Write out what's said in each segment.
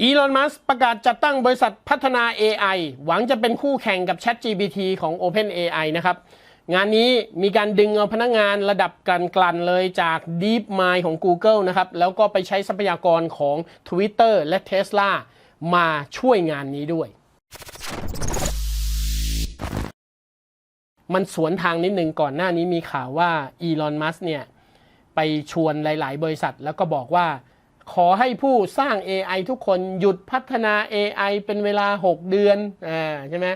อีลอน มัสประกาศจัดตั้งบริษัทพัฒนา AI หวังจะเป็นคู่แข่งกับ ChatGPT ของ OpenAI นะครับ งานนี้มีการดึงเอาพนักงานระดับกลั่นๆเลยจาก DeepMind ของ Google นะครับ แล้วก็ไปใช้ทรัพยากรของ Twitter และ Tesla มาช่วยงานนี้ด้วย มันสวนทางนิดนึงก่อนหน้านี้มีข่าวว่าอีลอน มัสเนี่ย ไปชวนหลาย ๆ บริษัทแล้วก็บอกว่า ขอให้ผู้สร้าง AI ทุกคนหยุดพัฒนา AI เป็นเวลา 6 เดือนอ่าใช่ไหม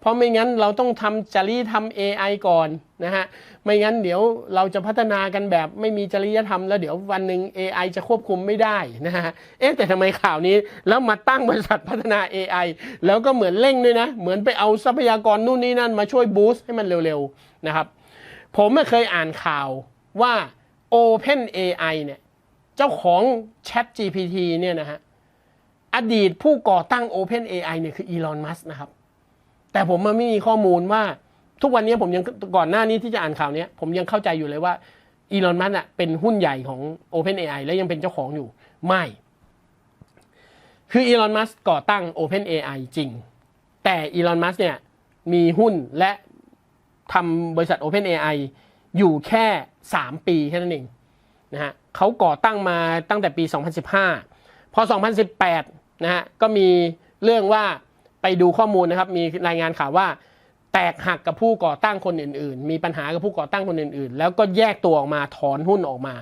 เพราะไม่งั้นเราต้องทำจริยธรรม AI ก่อนนะฮะไม่งั้นเดี๋ยวเราจะพัฒนากันแบบไม่มีจริยธรรม แล้วเดี๋ยววันหนึ่ง AI จะควบคุมไม่ได้นะฮะเอ๊ะแต่ทำไมข่าวนี้ แล้วมาตั้งบริษัทพัฒนา AI แล้วก็เหมือนเร่งด้วยนะ เหมือนไปเอาทรัพยากรนู่นนี่นั่นมาช่วยบูสต์ให้มันเร็วๆนะครับผมไม่เคยอ่านข่าวว่า Open AI เนี่ย เจ้าของ Chat GPT เนี่ยนะฮะอดีตผู้ก่อตั้ง Open AI เนี่ยคืออีลอนมัสนะครับ แต่ผมมันไม่มีข้อมูลว่าทุกวันนี้ผมยังก่อนหน้านี้ที่จะอ่านข่าวนี้ผมยังเข้าใจอยู่เลยว่าอีลอนมัสอะเป็นหุ้นใหญ่ของ Open AI และยังเป็นเจ้าของอยู่ ไม่ คืออีลอนมัสก่อตั้ง Open AI จริง แต่อีลอนมัสเนี่ยมีหุ้นและทำบริษัท Open AI อยู่แค่ 3 ปีแค่นั้นเอง นะฮะเขาก่อตั้งมาตั้งแต่ปี 2015 พอ 2018 นะฮะก็มีเรื่องว่าไปดูข้อมูลนะครับมีรายงานข่าวว่า แตกหักกับผู้ก่อตั้งคนอื่น ๆ มีปัญหากับผู้ก่อตั้งคนอื่น ๆ แล้วก็แยกตัวออกมาถอนหุ้นออกมา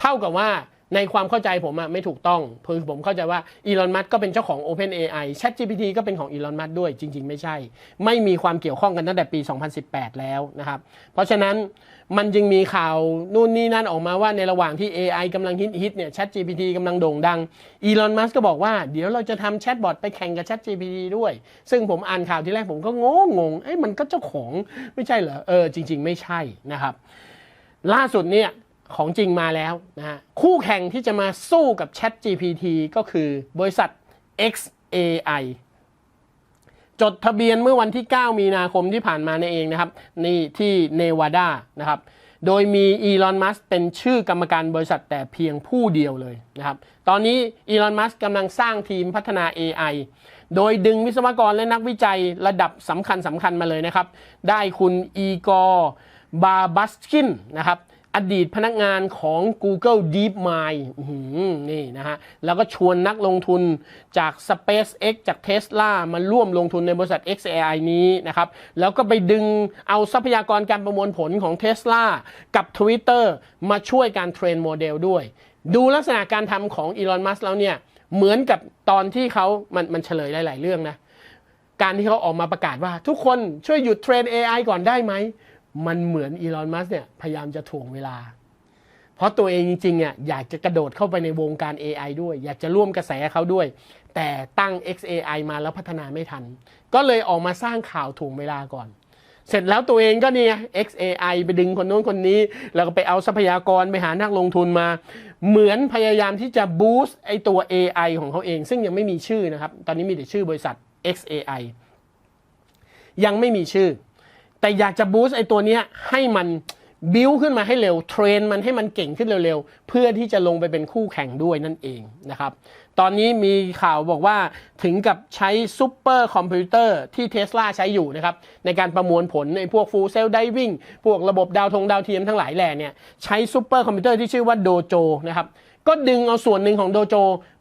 เท่ากับว่า ในความเข้าใจผมอะไม่ถูกต้องคือผมเข้าใจว่าอีลอนมัสก็เป็นเจ้าของ Open AI ChatGPT ก็เป็นของอีลอนมัสด้วยจริง ๆ ไม่ใช่ ไม่มีความเกี่ยวข้องกันตั้งแต่ปี 2018 แล้วนะครับ เพราะฉะนั้นมันจึงมีข่าวนู่นนี่นั่นออกมาว่าในระหว่างที่ AI กำลังฮิตๆเนี่ย ChatGPT กำลังโด่งดังอีลอนมัสก็บอกว่าเดี๋ยวเราจะทำแชทบอทไปแข่งกับ ChatGPT ด้วย ซึ่งผมอ่านข่าวที่แรกผมก็งงงเอ้ยมันก็เจ้าของไม่ใช่เหรอเออจริง ๆ ไม่ใช่นะครับ ล่าสุดเนี่ย ของจริงมาแล้วนะฮะคู่แข่งที่จะมาสู้กับ Chat GPT ก็คือบริษัท XAI จดทะเบียนเมื่อวันที่ 9 มีนาคมที่ผ่านมาในเองนะครับ นี่ที่เนวาดานะครับ โดยมีอีลอนมัสเป็นชื่อกรรมการบริษัทแต่เพียงผู้เดียวเลยนะครับ ตอนนี้อีลอนมัสกำลังสร้างทีมพัฒนา AI โดยดึงวิศวกรและนักวิจัยระดับสำคัญสำคัญมาเลยนะครับ ได้คุณอีกอร์บาบัสกินนะครับ อดีตพนักงานของ Google DeepMind นี่นะฮะ แล้วก็ชวนนักลงทุนจาก SpaceX จาก Tesla มาร่วมลงทุนในบริษัท XAI นี้นะครับ แล้วก็ไปดึงเอาทรัพยากรการประมวลผลของ Tesla กับ Twitter มาช่วยการเทรนโมเดลด้วย ดูลักษณะการทำของอีลอนมัสแล้วเนี่ย เหมือนกับตอนที่เขามันมันเฉลยหลาย ๆ เรื่องนะ การที่เขาออกมาประกาศว่าทุกคนช่วยหยุดเทรน AI ก่อนได้ไหม มันเหมือนอีลอนมัสเนี่ยพยายามจะถ่วงเวลา เพราะตัวเองจริงๆอะอยากจะกระโดดเข้าไปในวงการ AI ด้วย อยากจะร่วมกระแสเขาด้วย แต่ตั้ง XAI มาแล้วพัฒนาไม่ทัน ก็เลยออกมาสร้างข่าวถ่วงเวลาก่อน เสร็จแล้วตัวเองก็เนี่ย XAI ไปดึงคนโน้นคนนี้ แล้วก็ไปเอาทรัพยากรไปหานักลงทุนมา เหมือนพยายามที่จะบูสต์ไอตัว AI ของเขาเอง ซึ่งยังไม่มีชื่อนะครับ ตอนนี้มีแต่ชื่อบริษัท XAI ยังไม่มีชื่อ แต่อยากจะบูสต์ไอตัวเนี้ยให้มันบิวขึ้นมาให้เร็วเทรนมันให้มันเก่งขึ้นเร็วๆ เพื่อที่จะลงไปเป็นคู่แข่งด้วยนั่นเองนะครับ ตอนนี้มีข่าวบอกว่าถึงกับใช้ซูเปอร์คอมพิวเตอร์ที่เท s l a ใช้อยู่นะครับ ในการประมวลผลในพวกฟูลเซลไดวิ่งพวกระบบดาวทงดาวเทียมทั้งหลายแหล่เนี่ย ใช้ซูเปอร์คอมพิวเตอร์ที่ชื่อว่าโดโจนะครับ ก็ดึงเอาส่วนหนึ่งของโดโจ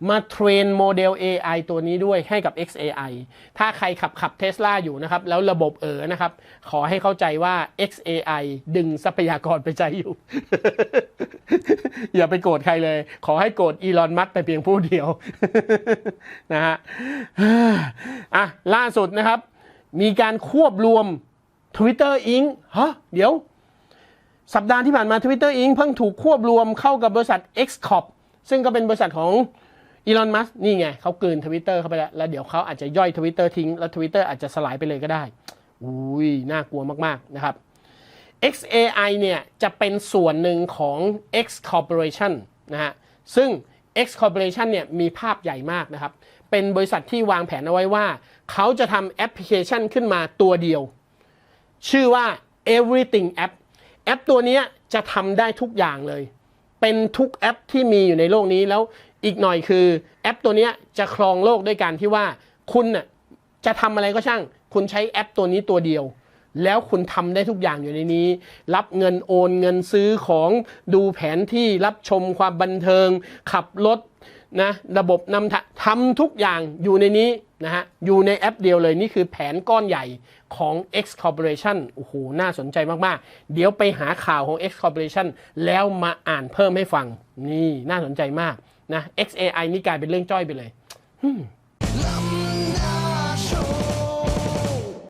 มาเทรนโมเดล AI ตัวนี้ด้วยให้กับ XAI ถ้าใครขับขับเทสลาอยู่นะครับ แล้วระบบเออนะครับ ขอให้เข้าใจว่า XAI ดึงทรัพยากรไปใช้อยู่ อย่าไปโกรธใครเลย ขอให้โกรธอีลอนมัสแต่เพียงผู้เดียวนะฮะอะล่าสุดนะครับ มีการควบรวม Twitter Inc. ฮะเดี๋ยวสัปดาห์ที่ผ่านมา Twitter Inc. เพิ่งถูกควบรวมเข้ากับบริษัท Xcorp ซึ่งก็เป็นบริษัทของอีลอน มัสนี่ไงเขากืนทวิตเตอร์เข้าไปแล้ว แล้วเดี๋ยวเขาอาจจะย่อยทวิตเตอร์ทิ้ง แล้วทวิตเตอร์อาจจะสลายไปเลยก็ได้ อุ้ย น่ากลัวมาก ๆ นะครับ XAI เนี่ย จะเป็นส่วนหนึ่งของ X Corporation นะฮะ ซึ่ง X Corporation เนี่ย มีภาพใหญ่มากนะครับ เป็นบริษัทที่วางแผนเอาไว้ว่า เขาจะทำแอปพลิเคชันขึ้นมาตัวเดียว ชื่อว่า Everything App แอปตัวนี้จะทำได้ทุกอย่างเลย เป็นทุกแอปที่มีอยู่ในโลกนี้แล้วอีกหน่อยคือแอปตัวนี้จะครองโลกด้วยการที่ว่าคุณน่ะจะทำอะไรก็ช่าง คุณใช้แอปตัวนี้ตัวเดียว แล้วคุณทำได้ทุกอย่างอยู่ในนี้ รับเงินโอนเงินซื้อของดูแผนที่รับชมความบันเทิง ขับรถนะระบบนำทำทุกอย่างอยู่ในนี้ นะฮะอยู่ในแอปเดียวเลยนี่คือแผนก้อนใหญ่ของ X Corporation โอ้โห น่าสนใจมาก ๆ เดี๋ยวไปหาข่าวของ X Corporation แล้วมาอ่านเพิ่มให้ฟัง นี่น่าสนใจมากนะ XAI นี่กลายเป็นเรื่องจ้อยไปเลยอืม